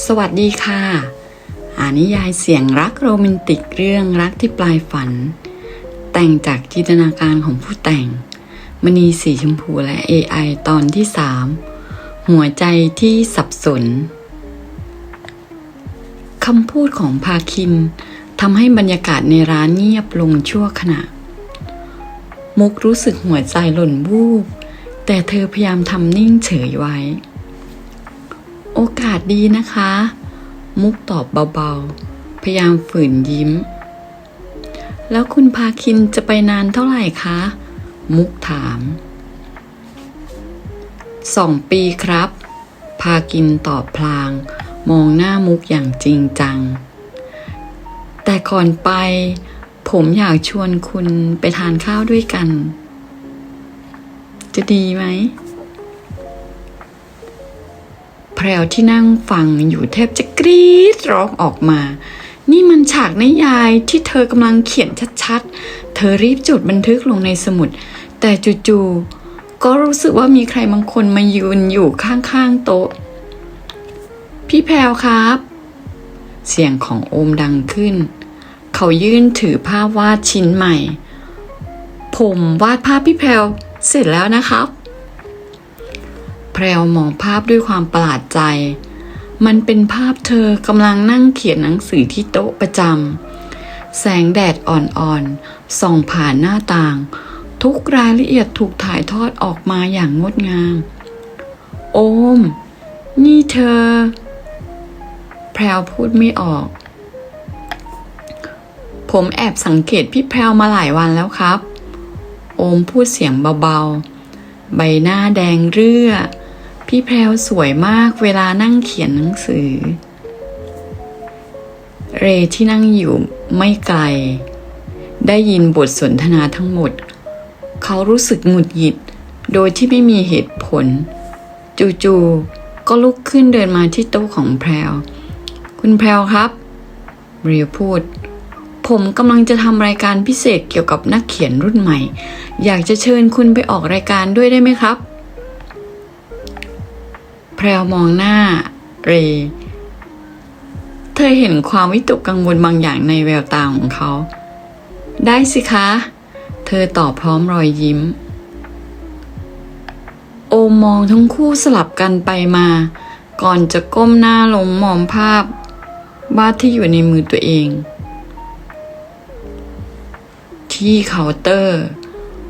สวัสดีค่ะอ่านิยายเสียงรักโรแมนติกเรื่องรักที่ปลายฝัน แต่งจากจินตนาการของผู้แต่ง มณีสีชมพูและ AI ตอนที่ 3 หัวใจที่สับสนคำพูดของพาคินทำให้บรรยากาศในร้านเงียบลงชั่วขณะ มุกรู้สึกหัวใจหล่นวูบ แต่เธอพยายามทำนิ่งเฉยไว้าสดีนะคะ มุกตอบเบาๆ พยายามฝืนยิ้ม แล้วคุณพาคินจะไปนานเท่าไหร่คะ มุกถามสองปีครับ พากินตอบพลาง มองหน้ามุกอย่างจริงจัง แต่ก่อนไป ผมอยากชวนคุณไปทานข้าวด้วยกัน จะดีไหม พรวที่นั่งฟังอยู่แทบจะกรี๊ดร้องออกมา นี่มันฉากนิยายที่เธอกำลังเขียนชัดๆ เธอรีบจดบันทึกลงในสมุด แต่จู่ๆก็รู้สึกว่ามีใครบางคนมายืนอยู่ข้างๆโต๊ะ พี่แพรวครับ เสียงของโอมดังขึ้น เขายื่นถือภาพวาดชิ้นใหม่ ผมวาดภาพพี่แพรวเสร็จแล้วนะครับ แพรวมองภาพด้วยความประหลาดใจ มันเป็นภาพเธอกำลังนั่งเขียนหนังสือที่โต๊ะประจำ แสงแดดอ่อนๆ ส่องผ่านหน้าต่าง ทุกรายละเอียดถูกถ่ายทอดออกมาอย่างงดงาม โอม นี่เธอ แพรวพูดไม่ออก ผมแอบสังเกตพี่แพรวมาหลายวันแล้วครับ โอมพูดเสียงเบาๆใบหน้าแดงเรื่อ พี่แพรวสวยมากเวลานั่งเขียนหนังสือ เรที่นั่งอยู่ไม่ไกล ได้ยินบทสนทนาทั้งหมด เขารู้สึกหงุดหงิด โดยที่ไม่มีเหตุผล จู่ๆก็ลุกขึ้นเดินมาที่โต๊ะของแพรว คุณแพรวครับ เรียพูด ผมกำลังจะทำรายการพิเศษเกี่ยวกับนักเขียนรุ่นใหม่ อยากจะเชิญคุณไปออกรายการด้วยได้ไหมครับ พรวมองหน้าเร เธอเห็นความวิตกกังวลบางอย่างในแววตาของเขา ได้สิคะ เธอตอบพร้อมรอยยิ้ม โอมมองทั้งคู่สลับกันไปมา ก่อนจะก้มหน้าลงมองภาพวาดที่อยู่ในมือตัวเอง ที่เคาน์เตอร์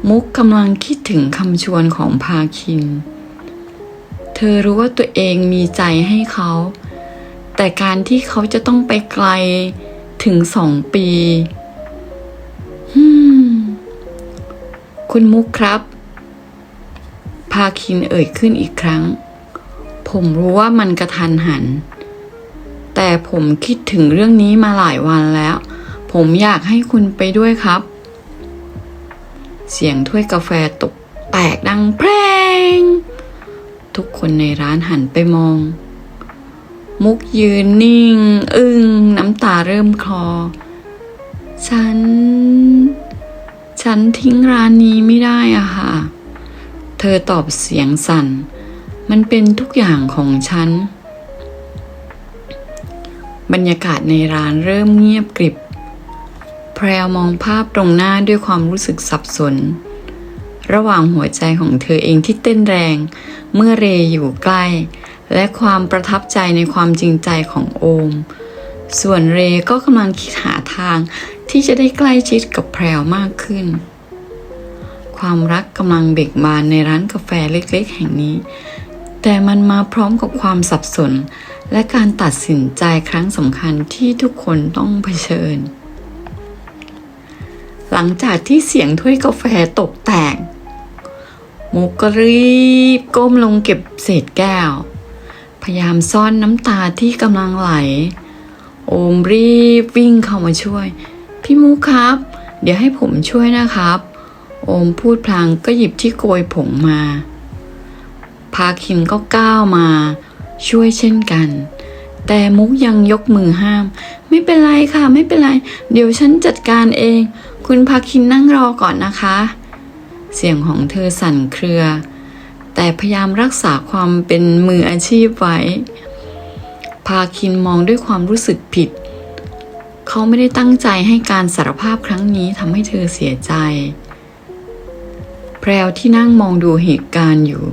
มุกกำลังคิดถึงคำชวนของพาคิน อรู้ว่าตัวเองมีใจให้เขา แต่การที่เขาจะต้องไปไกลถึงสองปีคุณมุกครับ พาคินเอ่ยขึ้นอีกครั้ง ผมรู้ว่ามันกระทันหัน แต่ผมคิดถึงเรื่องนี้มาหลายวันแล้ว ผมอยากให้คุณไปด้วยครับ เสียงถ้วยกาแฟตกแตกดังแพรง ทุกคนในร้านหันไปมอง มุกยืนนิ่ง อึง้งน้ำตาเริ่มคลอ ฉัน ฉันทิ้งร้านนี้ไม่ได้อะค่ะ เธอตอบเสียงสั่น มันเป็นทุกอย่างของฉัน บรรยากาศในร้านเริ่มเงียบกริบ แพรวมองภาพตรงหน้าด้วยความรู้สึกสับสน ระหว่างหัวใจของเธอเองที่เต้นแรง เมื่อเรอยู่ใกล้ และความประทับใจในความจริงใจของโอม ส่วนเรก็กำลังคิดหาทางที่จะได้ใกล้ชิดกับแพรวมากขึ้น ความรักกำลังเบิกบานในร้านกาแฟเล็กๆ แห่งนี้ แต่มันมาพร้อมกับความสับสน และการตัดสินใจครั้งสำคัญที่ทุกคนต้องเผชิญ หลังจากที่เสียงถ้วยกาแฟตกแตก มุกก็รีบก้มลงเก็บเศษแก้ว พยายามซ่อนน้ำตาที่กำลังไหล โอมรีบวิ่งเข้ามาช่วย พี่มุกครับ เดี๋ยวให้ผมช่วยนะครับ โอมพูดพลางก็หยิบที่โกยผงมา พาคินก็ก้าวมา ช่วยเช่นกัน แต่มุกยังยกมือห้าม ไม่เป็นไรค่ะ ไม่เป็นไร เดี๋ยวฉันจัดการเอง คุณพาคินนั่งรอก่อนนะคะ เสียงของเธอสั่นเครือ แต่พยายามรักษาความเป็นมืออาชีพไว้ พาคินมองด้วยความรู้สึกผิด เขาไม่ได้ตั้งใจให้การสารภาพครั้งนี้ทำให้เธอเสียใจ แพรวที่นั่งมองดูเหตุการณ์อยู่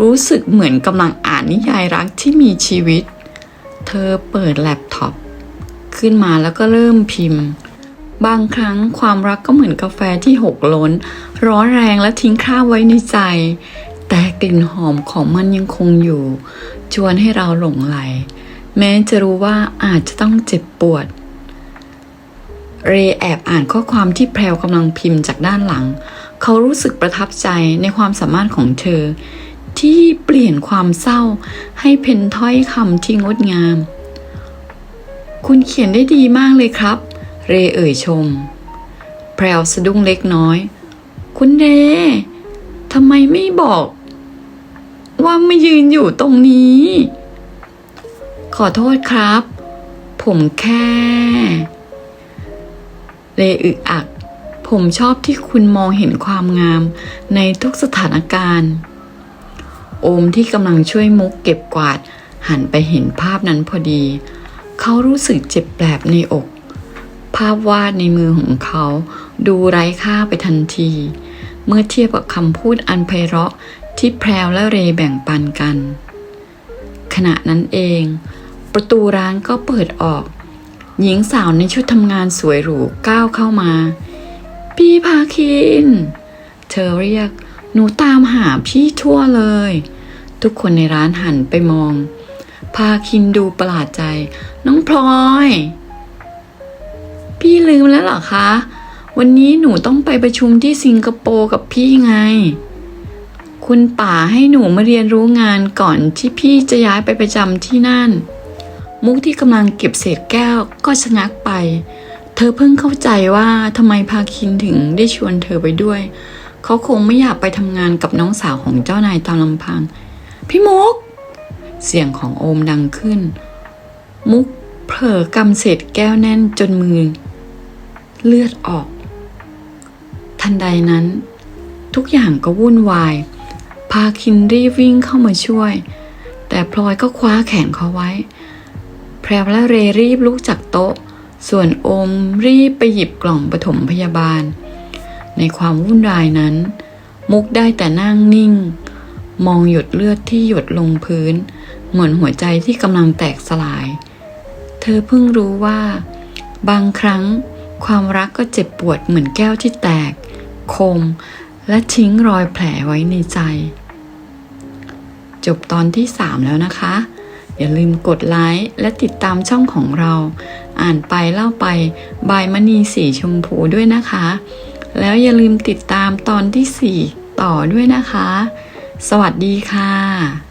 รู้สึกเหมือนกำลังอ่านนิยายรักที่มีชีวิต เธอเปิดแล็ปท็อปขึ้นมาแล้วก็เริ่มพิมพ์ บางครั้งความรักก็เหมือนกาแฟที่หกล้น ร้อนแรงและทิ้งคราบไว้ในใจ แต่กลิ่นหอมของมันยังคงอยู่ ชวนให้เราหลงไหล แม้จะรู้ว่าอาจจะต้องเจ็บปวด เรแอบอ่านข้อความที่แพรวกำลังพิมพ์จากด้านหลัง เขารู้สึกประทับใจในความสามารถของเธอ ที่เปลี่ยนความเศร้า ให้เป็นถ้อยคำที่งดงาม คุณเขียนได้ดีมากเลยครับ เรเอ่ยชม แพรวสะดุ้งเล็กน้อย คุณเรทำไมไม่บอก ว่าไมายืนอยู่ตรงนี้ ขอโทษครับ ผมแค่เลอึกอัก ผมชอบที่คุณมองเห็นความงามในทุกสถานการณ์ โอมที่กำลังช่วยมุกเก็บกวาดหันไปเห็นภาพนั้นพอดี เขารู้สึกเจ็บแปลบในอก ภาพวาดในมือของเขา ดูไร้ค่าไปทันที เมื่อเทียบกับคำพูดอันไพเราะที่แพรวและเรแบ่งปันกัน ขณะนั้นเอง ประตูร้านก็เปิดออก หญิงสาวในชุดทำงานสวยหรูก้าวเข้ามา พี่พาคิน เธอเรียกหนูตามหาพี่ทั่วเลย ทุกคนในร้านหันไปมอง พาคินดูประหลาดใจ น้องพลอย พี่ลืมแล้วเหรอคะ วันนี้หนูต้องไปประชุมที่สิงคโปร์กับพี่ไง คุณป่าให้หนูมาเรียนรู้งานก่อนที่พี่จะย้ายไปประจำที่นั่น มุกที่กำลังเก็บเศษแก้วก็ชะงักไป เธอเพิ่งเข้าใจว่าทำไมพาคินถึงได้ชวนเธอไปด้วย เขาคงไม่อยากไปทำงานกับน้องสาวของเจ้านายตามลำพัง พี่มุก เสียงของโอมดังขึ้น มุกเผลอกำเศษแก้วแน่นจนมือ เลือดออก ทันใดนั้น ทุกอย่างก็วุ่นวาย พาคินรีวิ่งเข้ามาช่วย แต่พลอยก็คว้าแขนเขาไว้ แพรวและเรรีบลุกจากโต๊ะ ส่วนโอมรีบไปหยิบกล่องปฐมพยาบาล ในความวุ่นวายนั้น มุกได้แต่นั่งนิ่ง มองหยดเลือดที่หยดลงพื้น เหมือนหัวใจที่กำลังแตกสลาย เธอเพิ่งรู้ว่า บางครั้ง ความรักก็เจ็บปวดเหมือนแก้วที่แตก คม และทิ้งรอยแผลไว้ในใจ จบตอนที่ 3 แล้วนะคะ อย่าลืมกดไลค์และติดตามช่องของเรา อ่านไปเล่าไป บายมณีสีชมพูด้วยนะคะ แล้วอย่าลืมติดตามตอนที่ 4 ต่อด้วยนะคะ สวัสดีค่ะ